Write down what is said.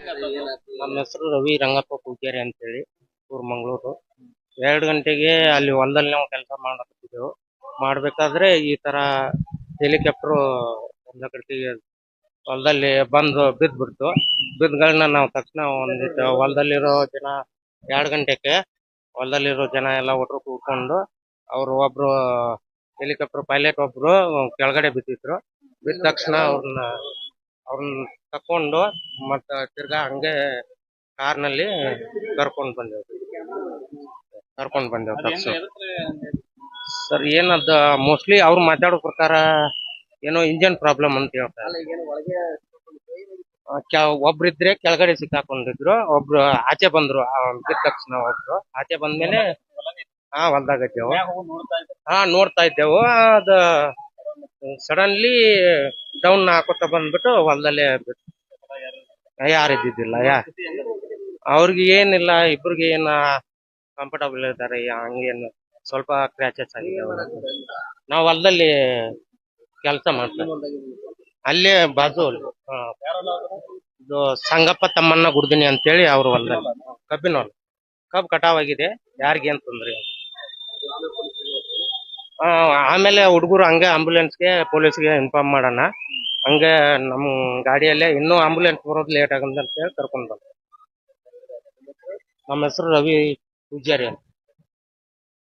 ನಮ್ಮ ಹೆಸರು ರವಿ ರಂಗಪ್ಪ ಪೂಜಾರಿ ಅಂತೇಳಿ, ಊರ್ ಮಂಗಳೂರು. ಎರಡು ಗಂಟೆಗೆ ಅಲ್ಲಿ ಹೊಲದಲ್ಲಿ ನಾವು ಕೆಲಸ ಮಾಡಕತ್ತಿದ್ದೆವು ಮಾಡಬೇಕಾದ್ರೆ ಈ ತರ ಹೆಲಿಕಾಪ್ಟರ್ ಒಂದ ಕಡೆಗೆ ಹೊಲದಲ್ಲಿ ಬಂದು ಬಿದ್ದ್ಬಿಡ್ತು ಬಿದ್ದಗಳನ್ನ ನಾವು ತಕ್ಷಣ ಒಂದಿಟ್ಟು ಹೊಲದಲ್ಲಿರೋ ಜನ ಎರಡು ಗಂಟೆಗೆ ಹೊಲದಲ್ಲಿರೋ ಜನ ಎಲ್ಲ ಒಟ್ರು ಕೂತ್ಕೊಂಡು ಅವ್ರು ಒಬ್ರು ಹೆಲಿಕಾಪ್ಟರ್, ಪೈಲಟ್ ಒಬ್ರು ಕೆಳಗಡೆ ಬಿದ್ದಿದ್ರು. ಬಿದ್ದ ತಕ್ಷಣ ಅವ್ರನ್ನ ಅವ್ರನ್ನ ತಕೊಂಡು ಮತ್ತೆ ತಿರ್ಗಾ ಹಂಗೆ ಕಾರ್ನಲ್ಲಿ ಕರ್ಕೊಂಡ್ ಬಂದೆವು. ಕರ್ಕೊಂಡ್ ಬಂದೆವು ತಕ್ಷಣ ಸರ್ ಏನದ ಮೋಸ್ಟ್ಲಿ ಅವ್ರು ಮಾತಾಡೋ ಪ್ರಕಾರ ಏನೋ ಇಂಜನ್ ಪ್ರಾಬ್ಲಮ್ ಅಂತ ಹೇಳ್ತಾರೆ. ಒಬ್ರಿದ್ರೆ ಕೆಳಗಡೆ ಸಿಕ್ಕಾಕೊಂಡಿದ್ರು ಒಬ್ರು ಆಚೆ ಬಂದ್ರು ಬಿದ್ದ ತಕ್ಷಣ ಒಬ್ರು. ಆಚೆ ಬಂದ್ಮೇಲೆ ಹಾ ಹೊಲ್ದಾಗ ಇದ್ದೇವು ಹಾ ನೋಡ್ತಾ ಇದ್ದೇವು. ಅದ ಸಡನ್ಲಿ ಡೌನ್ ಹಾಕೋತ ಬಂದ್ಬಿಟ್ಟು ಹೊಲದಲ್ಲೇ ಯಾರು ಇದ್ದಿದ್ದಿಲ್ಲ ಯಾ ಅವ್ರಿಗೆ ಏನಿಲ್ಲ, ಇಬ್ರಿಗೆ ಏನ ಕಂಫರ್ಟಬಲ್ ಇದ್ದಾರೆ ಹಂಗೇನು ಸ್ವಲ್ಪ ಕ್ರ್ಯಾಚಸ್ ಆಗಿದೆ. ನಾವು ಹೊಲದಲ್ಲಿ ಕೆಲಸ ಮಾಡ್ತೀವಿ ಅಲ್ಲೇ ಬಾಜು. ಇದು ಸಂಗಪ್ಪ ತಮ್ಮಣ್ಣ ಗುಡ್ದಿನಿ ಅಂತೇಳಿ ಅವ್ರ ಹೊಲದಲ್ಲಿ ಕಬ್ಬಿನ ಹೊಲ ಕಬ್ಬು ಕಟಾವ್ ಆಗಿದೆ ಯಾರಿಗೇನ್ ತೊಂದ್ರೆ. ಆ, ಆಮೇಲೆ ಹುಡುಗರು ಹಂಗೆ ಆಂಬುಲೆನ್ಸ್ಗೆ ಪೊಲೀಸ್ಗೆ ಇನ್ಫಾರ್ಮ್ ಮಾಡೋಣ. ಹಂಗೆ ನಮ್ ಗಾಡಿಯಲ್ಲೇ ಇನ್ನೂ ಆಂಬುಲೆನ್ಸ್ ಬರೋದು ಲೇಟ್ ಆಗಂತ ಹೇಳಿ ಕರ್ಕೊಂಡ್ ಬಂದ ನಮ್ಮ ಹೆಸರು ರವಿ ಪೂಜಾರಿ ಅಂತ.